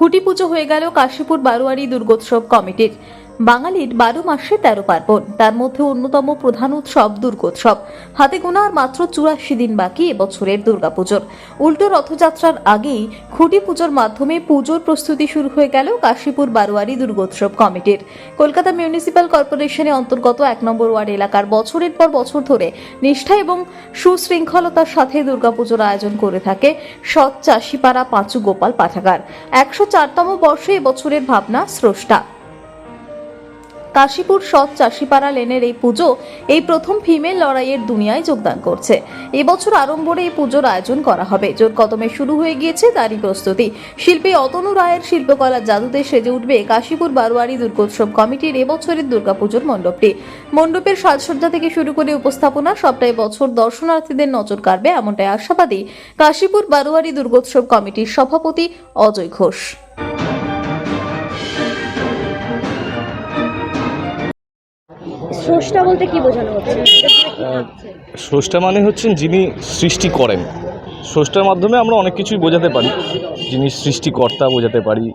খুঁটি পুজো হয়ে গেল কাশীপুর বারোয়ারি দুর্গোৎসব কমিটির। বাঙালির বারো মাসে তেরো পার্বণ। তার মধ্যে অন্যতম প্রধান উৎসব দুর্গোৎসব। হাতে গোনা আর মাত্র চুরাশি দিন বাকি এবছরের দুর্গাপুজোর। উল্টো রথযাত্রার আগেই খুঁটি পুজোর মাধ্যমে পুজোর প্রস্তুতি শুরু হয়ে গেল কাশীপুর বারোয়ারি দুর্গোৎসব কমিটির। কলকাতা মিউনিসিপ্যাল কর্পোরেশনের অন্তর্গত এক নম্বর ওয়ার্ড এলাকার বছরের পর বছর ধরে নিষ্ঠা এবং সুশৃঙ্খলতার সাথে দুর্গাপুজোর আয়োজন করে থাকে সৎ চাষিপাড়া পাঁচু গোপাল পাঠাগার। একশো চারতম বর্ষে এবছরের ভাবনা স্রষ্টা। কাশীপুর সৎ চাষিপাড়া লেনের এই পুজো এই প্রথম ফিমেল লড়াইয়ের দুনিয়ায় যোগদান করছে। এবছর আড়ম্বরে এই পুজোর আয়োজন করা হবে। জোর কদমে শুরু হয়ে গিয়েছে তারই প্রস্তুতি। শিল্পী অতনু রায়ের শিল্পকলার জাদুতে সেজে উঠবে কাশীপুর বারোয়ারি দুর্গোৎসব কমিটির এবছরের দুর্গাপুজোর মণ্ডপটি। মণ্ডপের সাজসজ্জা থেকে শুরু করে উপস্থাপনা সবটাই বছর দর্শনার্থীদের নজর কাড়বে এমনটাই আশাবাদী কাশীপুর বারোয়ারি দুর্গোৎসব কমিটির সভাপতি অজয় ঘোষ। স্রষ্টা বলতে কি বোঝানো হচ্ছে? স্রষ্টা মানে হচ্ছেন যিনি সৃষ্টি করেন। স্রষ্টার মাধ্যমে আমরা অনেক কিছুই বোঝাতে পারি। যিনি সৃষ্টিকর্তা বোঝাতে পারি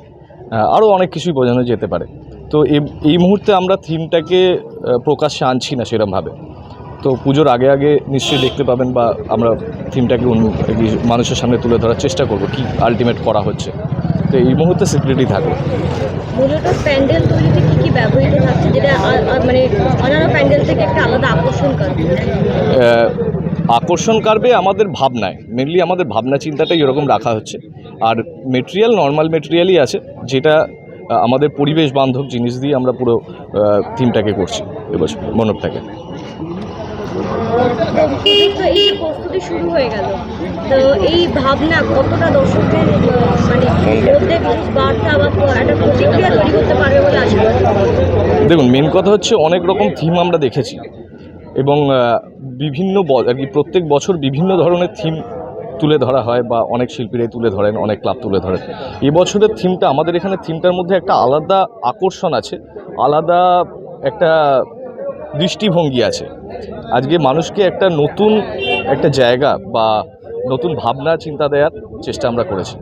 আরও অনেক কিছুই বোঝানো যেতে পারে। তো এই মুহূর্তে আমরা থিমটাকে প্রকাশ্যে আনছি না সেরমভাবে। তো পুজোর আগে আগে নিশ্চয়ই দেখতে পাবেন বা আমরা থিমটাকে অন্য- মানুষের সামনে তুলে ধরার চেষ্টা করব কি আলটিমেট করা হচ্ছে। তো এই মুহূর্তে সিক্রেটই থাকবে। মূলত প্যান্ডেল তৈরিতে কি কি ব্যবহৃত থাকছে যেটা আ- আ- মানে অন্যান্য প্যান্ডেল থেকে একটা আলাদা আকর্ষণ করে? আকর্ষণ কারবে আমাদের ভাবনায়। মেনলি আমাদের ভাবনা চিন্তাটাই এরকম রাখা হচ্ছে। আর মেটেরিয়াল নর্মাল মেটেরিয়ালই আছে যেটা আমাদের পরিবেশ বান্ধব জিনিস দিয়ে আমরা পুরো থিমটাকে করছি এবছর মণ্ডপটাকে এই প্রস্তুতি শুরু হয়ে গেল তো এই ভাবনা কতটা দর্শকদের মানে মধ্যে বার্তা বা একটা প্রতিক্রিয়া তৈরি করতে পারবে বলে আশা করি? দেখুন মেন কথা হচ্ছে অনেক রকম থিম আমরা দেখেছি এবং বিভিন্ন আর কি প্রত্যেক বছর বিভিন্ন ধরনের থিম তুলে ধরা হয় বা অনেক শিল্পীরাই তুলে ধরেন, অনেক ক্লাব তুলে ধরেন। এবছরের থিমটা আমাদের এখানে থিমটার মধ্যে একটা আলাদা আকর্ষণ আছে, আলাদা একটা দৃষ্টিভঙ্গি আছে। আজকে মানুষকে একটা নতুন একটা জায়গা বা নতুন ভাবনা, চিন্তা দেওয়ার চেষ্টা আমরা করেছি।